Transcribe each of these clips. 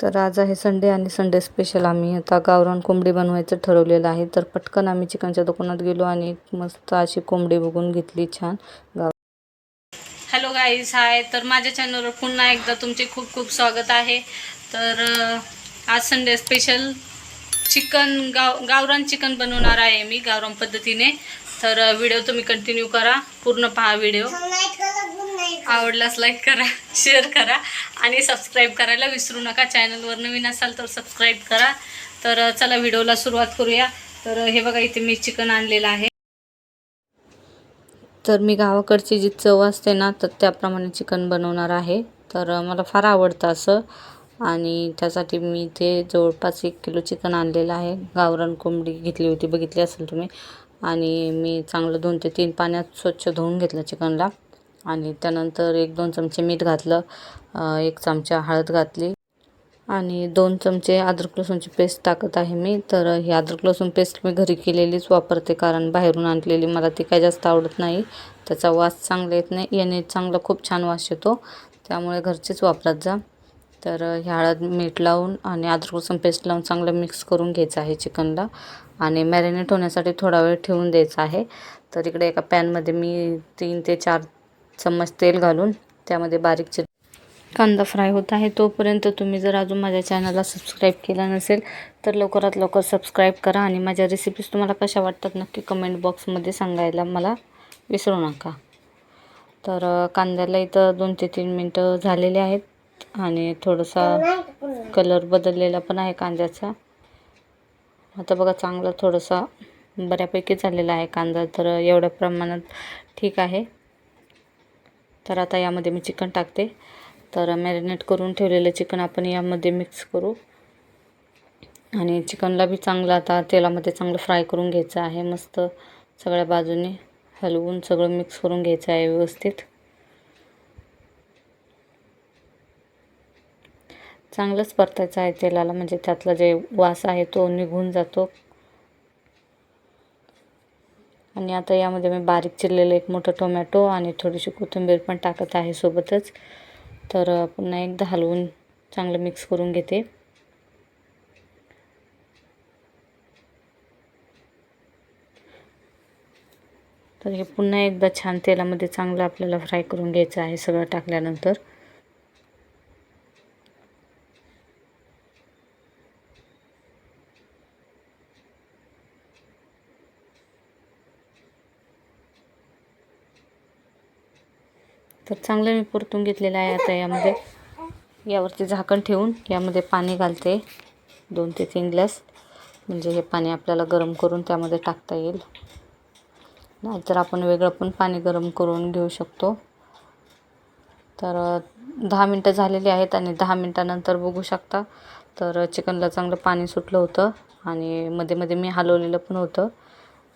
तर आज आहे संडे आणि संडे स्पेशल आम्ही. आता गावरान कोंबडी बनवायचं ठरवलेलं आहे. तर पटकन आम्ही चिकनच्या दुकानात गेलो आणि मस्त अशी कोंबडी बघून घेतली छान. गाव हॅलो गाईज हाय तर माझ्या चॅनलवर पुन्हा एकदा तुमचे खूप खूप स्वागत आहे. तर आज संडे स्पेशल चिकन गाव गावरान चिकन बनवणार आहे मी गावरान पद्धतीने. तर व्हिडिओ तुम्ही कंटिन्यू करा. पूर्ण पहा व्हिडिओ. आवडल्यास लाईक करा शेअर करा आणि सबस्क्राईब करायला विसरू नका. चॅनलवर नवीन असाल तर सबस्क्राईब करा. तर चला व्हिडिओला सुरुवात करूया. तर हे बघा इथे मी चिकन आणलेलं आहे. तर मी गावाकडची जी चव असते ना तर त्याप्रमाणे चिकन बनवणार आहे. तर मला फार आवडतं असं. आणि त्यासाठी मी इथे जवळपास एक किलो चिकन आणलेलं आहे. गावरान कोंबडी घेतली होती बघितली असेल तुम्ही. आणि मी चांगलं दोन ते तीन पाण्यात स्वच्छ धुवून घेतलं चिकनला. आणि त्यानंतर एक दोन चमचे मीठ घातलं एक चमचा हळद घातली. आणि दोन चमचे अद्रक लसूणची पेस्ट टाकत आहे मी. तर ही अद्रक लसूण पेस्ट मी घरी केलेलीच वापरते कारण बाहेरून आणलेली मला ती काय जास्त आवडत नाही. त्याचा वास चांगला येत नाही. याने चांगला खूप छान वास येतो. त्यामुळे घरचीच वापरत जा. तर ही हळद मीठ लावून आणि अद्रक लसूण पेस्ट लावून चांगलं मिक्स करून घ्यायचं आहे चिकनला. आणि मॅरिनेट होण्यासाठी थोडा वेळ ठेवून द्यायचा आहे. तर इकडे एका पॅनमध्ये मी तीन ते चार चम्मच तेल घालून त्यामध्ये बारीक चिर कांदा फ्राय होत आहे. तोपर्यंत तुम्ही जर अजून माझ्या चॅनलला सबस्क्राईब केला नसेल तर लवकरात लवकर सबस्क्राईब करा आणि माझ्या रेसिपीज तुम्हाला कशा वाटतात नक्की कमेंट बॉक्समध्ये सांगायला मला विसरू नका. तर कांद्याला इथं दोन ते तीन मिनटं झालेले आहेत आणि थोडासा कलर बदललेला पण आहे कांद्याचा. आता बघा चांगला थोडासा बऱ्यापैकी झालेला आहे कांदा तर एवढ्या प्रमाणात ठीक आहे. तर आता यामध्ये मी चिकन टाकते. तर मॅरिनेट करून ठेवलेलं चिकन आपण यामध्ये मिक्स करू. आणि चिकनला बी चांगलं आता तेलामध्ये चांगलं फ्राय करून घ्यायचं आहे. मस्त सगळ्या बाजूने हलवून सगळं मिक्स करून घ्यायचं आहे व्यवस्थित. चांगलंच परतायचं आहे तेलाला म्हणजे त्यातला जे वास आहे तो निघून जातो. आणि आता यामध्ये मी बारीक चिरलेलं एक मोठं टोमॅटो आणि थोडीशी कोथिंबीर पण टाकत आहे सोबतच. तर पुन्हा एकदा हलवून चांगलं मिक्स करून घेते. तर हे पुन्हा एकदा छान तेलामध्ये चांगलं आपल्याला फ्राय करून घ्यायचं आहे सगळं टाकल्यानंतर. तर चांगलं मी परतून घेतलेलं आहे आता यामध्ये. यावरती झाकण ठेवून यामध्ये पाणी घालते. दोन ते तीन ग्लास. म्हणजे हे पाणी आपल्याला गरम करून त्यामध्ये टाकता येईल. नाहीतर आपण वेगळं पण पाणी गरम करून घेऊ शकतो. तर दहा मिनटं झालेली आहेत आणि दहा मिनटानंतर बघू शकता. तर चिकनला चांगलं पाणी सुटलं होतं आणि मध्ये मध्ये मी हलवलेलं पण होतं.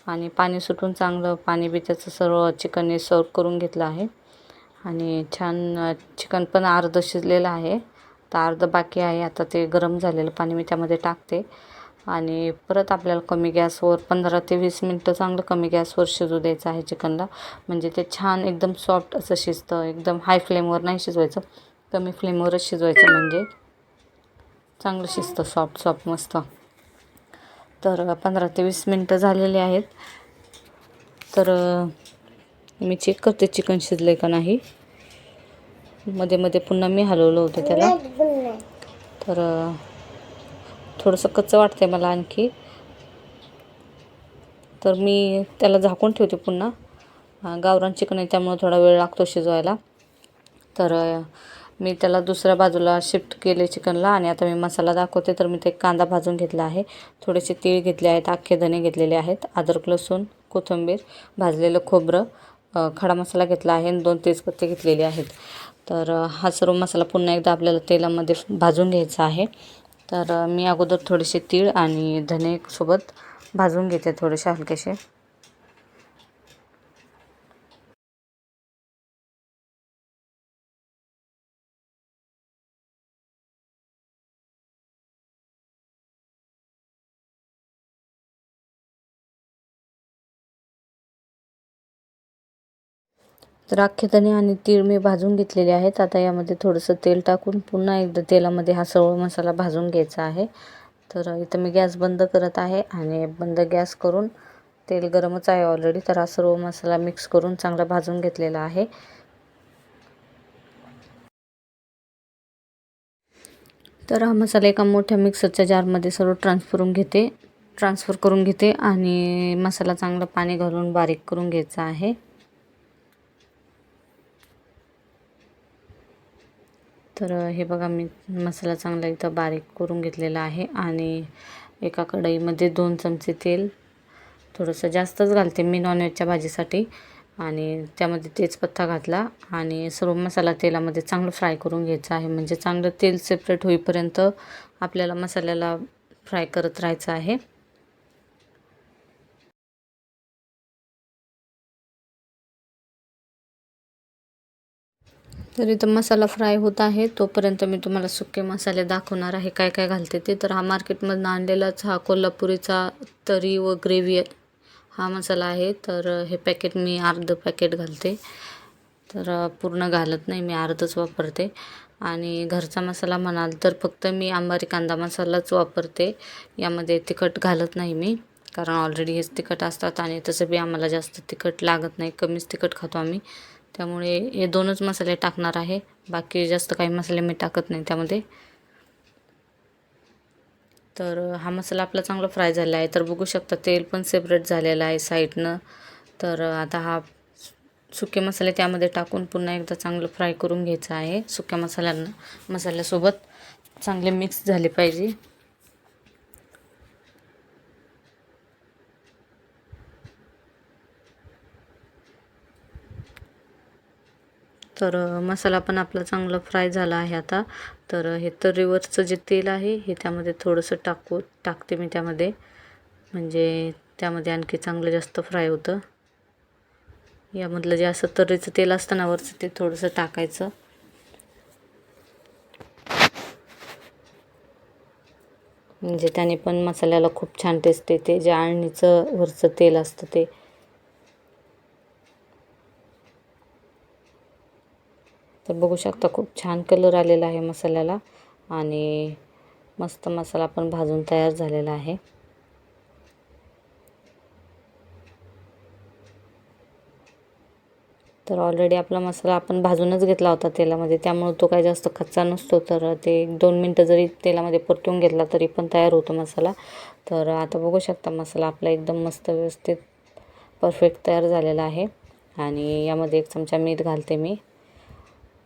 आणि पाणी सुटून चांगलं पाणी बी त्याचं सर्व चिकनने सर्व करून घेतलं आहे. आणि छान चिकन पण अर्धं शिजलेलं आहे. तर अर्धं बाकी आहे. आता ते गरम झालेलं पाणी मी त्यामध्ये टाकते. आणि परत आपल्याला कमी गॅसवर पंधरा ते वीस मिनटं चांगलं कमी गॅसवर शिजू द्यायचं आहे चिकनला. म्हणजे ते छान एकदम सॉफ्ट असं शिजतं. एकदम हाय फ्लेमवर नाही शिजवायचं. कमी फ्लेमवरच शिजवायचं म्हणजे चांगलं शिजतं. सॉफ्ट सॉफ्ट मस्त. तर पंधरा ते वीस मिनटं झालेली आहेत. तर मी चेक करते चिकन शिजले का नाही. मध्ये मध्ये पुन्हा मी हलवलं होतं त्याला. तर थोडंसं कच्चं वाटतंय मला आणखी. तर मी त्याला झाकून ठेवते पुन्हा. गावरान चिकन आहे त्यामुळं थोडा वेळ लागतो शिजवायला. तर मी त्याला दुसऱ्या बाजूला शिफ्ट केले चिकनला आणि आता मी मसाला दाखवते. तर मी ते कांदा भाजून घेतला आहे. थोडेसे तीळ घेतले आहेत अख्खे धने घेतलेले आहेत अद्रक लसूण कोथिंबीर भाजलेलं खोबरं खडा मसाला घेतला आहे. आणि दोन तेजपत्ते घेतलेले आहेत. तर हा सर्व मसाला पुन्हा एकदा आपल्याला तेलामध्ये भाजून घ्यायचा आहे. तर मी अगोदर थोडेसे तीळ आणि धने सोबत भाजून घेते थोडेसे हलकेसे. तर अख्खे धणे आणि तीळ मी भाजून घेतलेले आहेत. आता यामध्ये थोडंसं तेल टाकून पुन्हा एकदा तेलामध्ये हा सर्व मसाला भाजून घ्यायचा आहे. तर इथं मी गॅस बंद करत आहे आणि बंद गॅस करून तेल गरमच आहे ऑलरेडी तर हा सर्व मसाला मिक्स करून चांगला भाजून घेतलेला आहे. तर हा मसाला एका मोठ्या मिक्सरच्या जारमध्ये सर्व ट्रान्सफर करून घेते. ट्रान्सफर करून घेते आणि मसाला चांगला पाणी घालून बारीक करून घ्यायचा आहे. तर हे बघा मी मसाला चांगला इथं बारीक करून घेतलेला आहे आणि एका कढईमध्ये दोन चमचे तेल थोडंसं जास्तच घालते मी नॉनव्हेजच्या भाजीसाठी आणि त्यामध्ये तेजपत्ता घातला आणि सर्व मसाला तेलामध्ये चांगलं फ्राय करून घ्यायचं आहे. म्हणजे चांगलं तेल सेपरेट होईपर्यंत आपल्याला मसाल्याला फ्राय करत राहायचं आहे. तर इथं मसाला फ्राय होत आहे. तोपर्यंत मी तुम्हाला सुके मसाले दाखवणार आहे. काय काय घालते ते. तर हा मार्केटमधून आणलेलाच हा कोल्हापुरीचा तरी व ग्रेव्ही हा मसाला आहे. तर हे पॅकेट मी अर्धं पॅकेट घालते. तर पूर्ण घालत नाही. मी अर्धच वापरते. आणि घरचा मसाला म्हणाल तर फक्त मी आंबारी कांदा मसालाच वापरते. यामध्ये तिखट घालत नाही मी. कारण ऑलरेडी हेच तिखट असतात आणि तसं बी आम्हाला जास्त तिखट लागत नाही. कमीच तिखट खातो आम्ही. त्यामुळे हे दोनच मसाले टाकणार आहे. बाकी जास्त काही मसाले मी टाकत नाही त्यामध्ये. तर हा मसाला आपला चांगला फ्राय झाला आहे. तर बघू शकता तेल पण सेपरेट झालेलं आहे साईडनं. तर आता हा सुके मसाले त्यामध्ये टाकून पुन्हा एकदा चांगलं फ्राय करून घ्यायचं आहे सुक्या मसाल्यांना मसाल्यासोबत. चांगले मिक्स झाले पाहिजे. तर मसाला पण आपला चांगला फ्राय झाला आहे आता. तर हे तर्रीवरचं जे तेल आहे हे त्यामध्ये थोडंसं टाकू टाकते मी त्यामध्ये. म्हणजे त्यामध्ये आणखी चांगलं जास्त फ्राय होतं. यामधलं जे असं तर्रीचं तेल असतं ना वरचं ते थोडंसं टाकायचं. म्हणजे त्याने पण मसाल्याला खूप छान टेस्ट येते. जे आळणीचं वरचं तेल असतं ते. तर बघू शकता खूप छान कलर आलेला आहे मसाल्याला. आणि मस्त मसाला पण भाजून तयार झालेला आहे. तर ऑलरेडी आपला मसाला आपण भाजूनच घेतला होता तेलामध्ये. त्यामुळे तो काही जास्त कच्चा नसतो. तर ते एक दोन मिनटं जरी तेलामध्ये परतून घेतला तरी पण तयार होतो मसाला. तर आता बघू शकता मसाला आपला एकदम मस्त व्यवस्थित परफेक्ट तयार झालेला आहे. आणि यामध्ये एक चमचा मीठ घालते मी.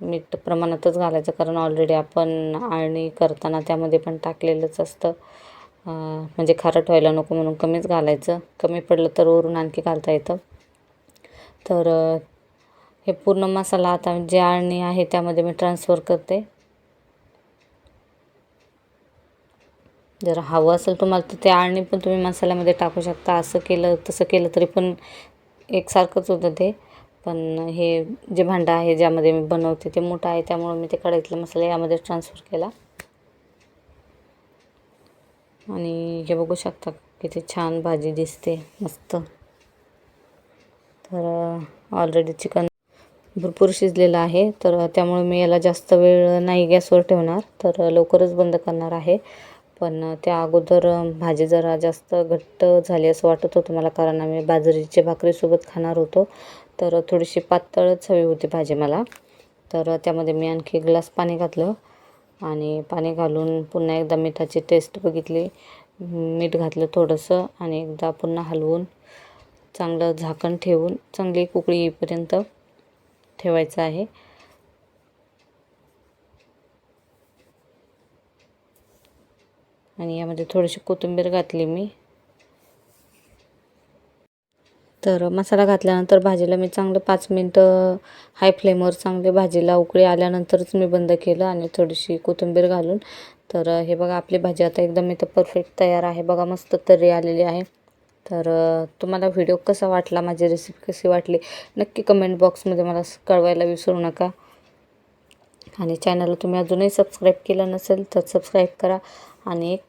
मीठ प्रमाणातच घालायचं कारण ऑलरेडी आपण आळणी करताना त्यामध्ये पण टाकलेलंच असतं. म्हणजे खारट व्हायला नको म्हणून कमीच घालायचं. कमी पडलं तर वरून आणखी घालता येतं. तर हे पूर्ण मसाला आता जे आळणी आहे त्यामध्ये मी ट्रान्सफर करते. जर हवं असेल तुम्हाला तर ते आळणी पण तुम्ही मसाल्यामध्ये टाकू शकता. असं केलं तसं केलं तरी पण एकसारखंच होतं ते. पण हे जे भांडं आहे ज्यामध्ये मी बनवते ते मोठं आहे त्यामुळं मी ते कढईतले मसाले यामध्ये ट्रान्सफर केला. आणि हे बघू शकता किती छान भाजी दिसते मस्त. तर ऑलरेडी चिकन भरपूर शिजलेलं आहे तर त्यामुळे मी याला जास्त वेळ नाही गॅसवर ठेवणार तर लवकरच बंद करणार आहे. पण त्या अगोदर भाजी जरा जास्त घट्ट झाली असं वाटत होतं मला कारण आम्ही बाजरीच्या भाकरीसोबत खाणार होतो. तर थोडीशी पातळच हवी होती भाजी मला. तर त्यामध्ये मी आणखी ग्लास पाणी घातलं आणि पाणी घालून पुन्हा एकदा मिठाची टेस्ट बघितली. मीठ घातलं थोडंसं आणि एकदा पुन्हा हलवून चांगलं झाकण ठेवून चांगली कुकळी येईपर्यंत ठेवायचं आहे. आणि यामध्ये थोडीशी कोथिंबीर घातली मी. तर मसाला घातल्यानंतर भाजीला मी चांगलं पाच मिनटं हाय फ्लेमवर चांगले भाजीला उकळी आल्यानंतरच मी बंद केलं आणि थोडीशी कोथिंबीर घालून. तर हे बघा आपली भाजी आता एकदम इथं परफेक्ट तयार आहे. बघा मस्त तर्री आलेली आहे. तर तुम्हाला व्हिडिओ कसा वाटला? माझी रेसिपी कशी वाटली? नक्की कमेंट बॉक्समध्ये मला कळवायला विसरू नका. आणि चॅनलला तुम्ही अजूनही सबस्क्राईब केलं नसेल तर सबस्क्राईब करा. आणि एक